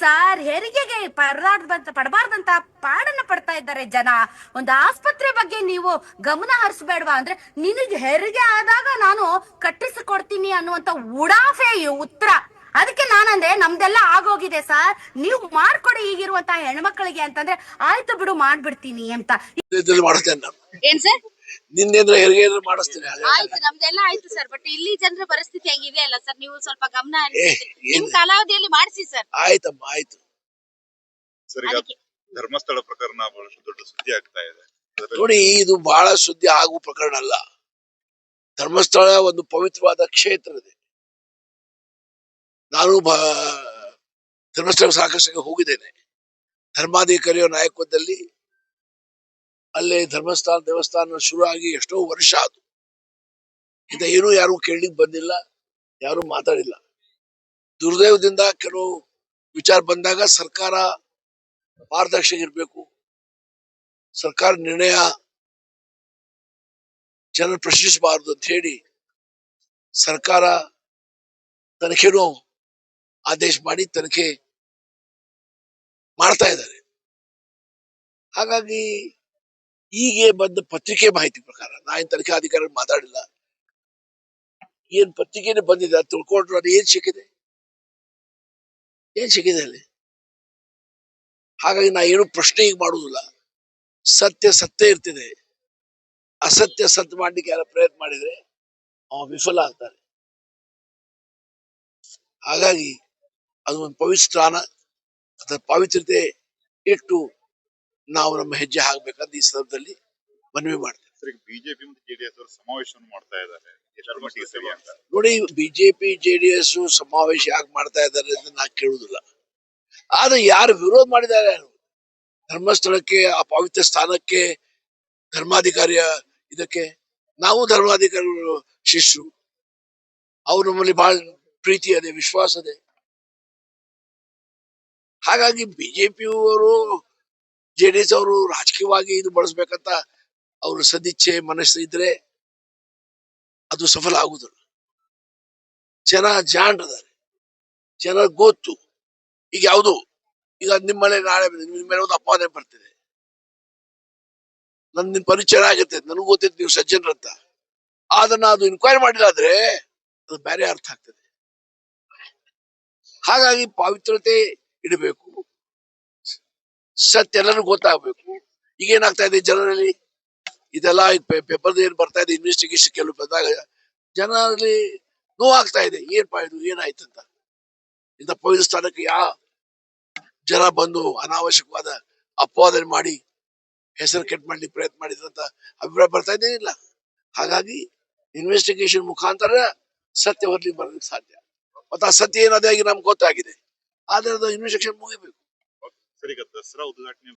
Sir ಹೆರಿಗೆಗೆ ಪಡಬಾರ್ದಂತ ಪಡಬಾರ್ದಂತ ಪಾಡನ್ನ ಪಡ್ತಾ ಇದ್ದಾರೆ ಜನ. ಒಂದು ಆಸ್ಪತ್ರೆ ಬಗ್ಗೆ ನೀವು ಗಮನ ಹರಿಸಬೇಡ್ವಾ? ಅಂದ್ರೆ ನಿನಗೆ ಹೆರಿಗೆ ಆದಾಗ ನಾನು ಕಟ್ಟಿಸಿಕೊಡ್ತೀನಿ ಅನ್ನುವಂತ ಉಡಾಫೆ ಉತ್ತರ. ಅದಕ್ಕೆ ನಾನಂದ್ರೆ ನಮ್ದೆಲ್ಲ ಆಗೋಗಿದೆ ಸರ್. ನೀವು ಮಾಡ್ಕೊಡಿ ಈಗಿರುವಂತ ಹೆಣ್ಮಕ್ಳಿಗೆ ಅಂತಂದ್ರೆ ಆಯ್ತು ಬಿಡು ಮಾಡ್ಬಿಡ್ತೀನಿ ಅಂತ. ಇದ್ರಲ್ಲಿ ಮಾಡ್ತೇನೆ ನಾನು. ಏನ್ ಸರ್? ನಿನ್ನೇಂದ್ರ ಹೆರಿಗೆ ಏನಾದ್ರು ಮಾಡಿಸ್ತೀನಿ. ಆಯ್ತು ನಮ್ದೆಲ್ಲ ಆಯ್ತು ಸರ್ ಬಟ್ ಇಲ್ಲಿ ಜನರ ಪರಿಸ್ಥಿತಿ ಹೆಂಗಿದೆ ಅಲ್ಲ ಸರ್ ನೀವು ಸ್ವಲ್ಪ ಗಮನ ಹರಿಸಿ. ಏ, ನಿಮ್ ಏನ್- ಕಾಲಾವಧಿಯಲ್ಲಿ ಮಾಡಿಸಿ ಸರ್ ಆಯ್ತಮ್ಮ ಆಯ್ತು. ಸರ್ ಈಗ ಅದಕ್ಕೆ ಧರ್ಮಸ್ಥಳ ಪ್ರಕರಣ ಬಹಳಷ್ಟು ದೊಡ್ಡ ಸುದ್ದಿ ಆಗ್ತಾ ಇದೆ. ಅದರಲ್ಲಿ ನೋಡಿ ಇದು ಬಹಳ ಸುದ್ದಿ ಆಗುವ ಪ್ರಕರಣ ಅಲ್ಲ. ಧರ್ಮಸ್ಥಳ ಒಂದು ಪವಿತ್ರವಾದ ಕ್ಷೇತ್ರ ಇದೆ. ನಾನು ಬ- ಧರ್ಮಸ್ಥಳ ಸಾಕಷ್ಟು ಹೋಗಿದ್ದೇನೆ. ಧರ್ಮಾಧಿಕಾರಿಯ ನಾಯಕತ್ವದಲ್ಲಿ ಅಲ್ಲೇ ಧರ್ಮಸ್ಥಳ ದೇವಸ್ಥಾನ ಶುರು ಆಗಿ ಎಷ್ಟೋ ವರ್ಷ ಅದು ಇಂಥ ಏನೂ ಯಾರು ಕೇಳಲಿಕ್ಕೆ ಬಂದಿಲ್ಲ, ಯಾರು ಮಾತಾಡಿಲ್ಲ. ದುರ್ದೈವದಿಂದ ಕೆಲವು ವಿಚಾರ ಬಂದಾಗ ಸರ್ಕಾರ ಪಾರದರ್ಶಕ ಇರಬೇಕು. ಸರ್ಕಾರ ನಿರ್ಣಯ ಜನರು ಪ್ರಶ್ನಿಸಬಾರದು ಅಂತ ಹೇಳಿ ಸರ್ಕಾರ ತನಿಖೆನೂ ಆದೇಶ ಮಾಡಿ ತನಿಖೆ ಮಾಡ್ತಾ ಇದ್ದಾರೆ. ಹಾಗಾಗಿ ಹೀಗೆ ಬಂದ ಪತ್ರಿಕೆ ಮಾಹಿತಿ ಪ್ರಕಾರ ನಾ ಏನ್ ತನಿಖಾ ಅಧಿಕಾರಿ ಮಾತಾಡಿಲ್ಲ. ಏನ್ ಪತ್ರಿಕೆನೆ ಬಂದಿದೆ ಅದು ತಿಳ್ಕೊಂಡ್ರೆ ಅದು ಏನ್ ಸಿಕ್ಕಿದೆ? ಏನ್ ಸಿಕ್ಕಿದೆ ಅಲ್ಲಿ? ಹಾಗಾಗಿ ನಾ ಏನು ಪ್ರಶ್ನೆ ಈಗ ಮಾಡುವುದಿಲ್ಲ ಸತ್ಯ ಸತ್ಯ ಇರ್ತಿದೆ. ಅಸತ್ಯ ಸತ್ಯ ಮಾಡ್ಲಿಕ್ಕೆ ಯಾರ ಪ್ರಯತ್ನ ಮಾಡಿದ್ರೆ ಅವ ವಿಫಲ ಆಗ್ತಾರೆ. ಹಾಗಾಗಿ ಅದು ಒಂದು ಸ್ಥಾನ, ಅದರ ಪಾವಿತ್ರ್ಯತೆ ಇಟ್ಟು ನಾವು ನಮ್ಮ ಹೆಜ್ಜೆ ಹಾಕ್ಬೇಕಂತ ಈ ಸಂದರ್ಭದಲ್ಲಿ ಮನವಿ ಮಾಡ್ತೇವೆ. ಬಿಜೆಪಿ ಮತ್ತು ಜೆಡಿಎಸ್ ಅವರು ಸಮಾವೇಶವನ್ನು ಮಾಡ್ತಾ ಇದ್ದಾರೆ. ನೋಡಿ ಬಿಜೆಪಿ ಜೆಡಿಎಸ್ ಸಮಾವೇಶ ಯಾಕೆ ಮಾಡ್ತಾ ಇದ್ದಾರೆ ಅಂತ ನಾ ಕೇಳುದಿಲ್ಲ ಆದ್ರೆ ಯಾರು ವಿರೋಧ ಮಾಡಿದ್ದಾರೆ ಧರ್ಮಸ್ಥಳಕ್ಕೆ ಆ ಪವಿತ್ರ ಸ್ಥಾನಕ್ಕೆ ಧರ್ಮಾಧಿಕಾರಿಯ ಇದಕ್ಕೆ? ನಾವು ಧರ್ಮಾಧಿಕಾರಿಗಳು ಶಿಷ್ಯರು. ಅವ್ರು ನಮ್ಮಲ್ಲಿ ಬಹಳ ಪ್ರೀತಿ ಅದೇ ವಿಶ್ವಾಸ ಅದೇ. ಹಾಗಾಗಿ ಬಿಜೆಪಿಯವರು ಜೆಡಿಎಸ್ ಅವರು ರಾಜಕೀಯವಾಗಿ ಇದು ಬಳಸಬೇಕಂತ ಅವ್ರ ಸದಿಚ್ಛೆ ಮನಸ್ಸು ಇದ್ರೆ ಅದು ಸಫಲ ಆಗುದಿಲ್ಲ. ಜನ ಜಾಣರಿದ್ದಾರೆ ಜನ ಗೊತ್ತು. ಈಗ ಯಾವುದು? ಈಗ ನಿಮ್ಮ ಮನೆ ನಾಳೆ ನಿಮ್ಮ ಮೇಲೆ ಒಂದು ಅಪವಾದ ಬರ್ತಿದೆ. ನನ್ ನಿಮ್ ಪರಿಚಯ ಆಗುತ್ತೆ, ನನಗೂ ಗೊತ್ತಿತ್ತು ನೀವು ಸಜ್ಜನರಂತ ಅದನ್ನ ಅದು ಇನ್ಕ್ವೈರಿ ಮಾಡಿಲ್ಲ ಆದ್ರೆ ಅದು ಬೇರೆ ಅರ್ಥ ಆಗ್ತದೆ. ಹಾಗಾಗಿ ಪಾವಿತ್ರತೆ ಇಡಬೇಕು. ಸತ್ಯ ಎಲ್ಲರೂ ಗೊತ್ತಾಗ್ಬೇಕು. ಈಗ ಏನಾಗ್ತಾ ಇದೆ ಜನರಲ್ಲಿ? ಇದೆಲ್ಲ ಪೇಪರ್ ಏನ್ ಬರ್ತಾ ಇದೆ ಇನ್ವೆಸ್ಟಿಗೇಷನ್ ಕೆಲವು ಬಂದಾಗ ಜನರಲ್ಲಿ ನೋವಾಗ್ತಾ ಇದೆ. ಏನ್ಪಾ ಇದು, ಏನಾಯ್ತು ಅಂತ. ಇಂಥ ಪವಿತ್ರ ಸ್ಥಾನಕ್ಕೆ ಯಾ ಜನ ಬಂದು ಅನಾವಶ್ಯಕವಾದ ಅಪವಾದನೆ ಮಾಡಿ ಹೆಸರು ಕೆಟ್ಟ ಮಾಡ್ಲಿಕ್ಕೆ ಪ್ರಯತ್ನ ಮಾಡಿದ್ರಂತ ಅಭಿಪ್ರಾಯ ಬರ್ತಾ ಇದ್ದೇನಿಲ್ಲ ಹಾಗಾಗಿ ಇನ್ವೆಸ್ಟಿಗೇಷನ್ ಮುಖಾಂತರ ಸತ್ಯ ಹೊರಲಿಕ್ಕೆ ಬರಲಿಕ್ಕೆ ಸಾಧ್ಯ. ಮತ್ತೆ ಆ ಸತ್ಯ ಏನಾದಾಗಿ ನಮ್ಗೆ ಗೊತ್ತಾಗಿದೆ. ಆದ್ರೆ ಅದು ಇನ್ವೆಸ್ಟಿಗೇಷನ್ ಮುಗಿಬೇಕು. ಸರ್ ಈಗ ದಸರಾ ಉದ್ಘಾಟನೆ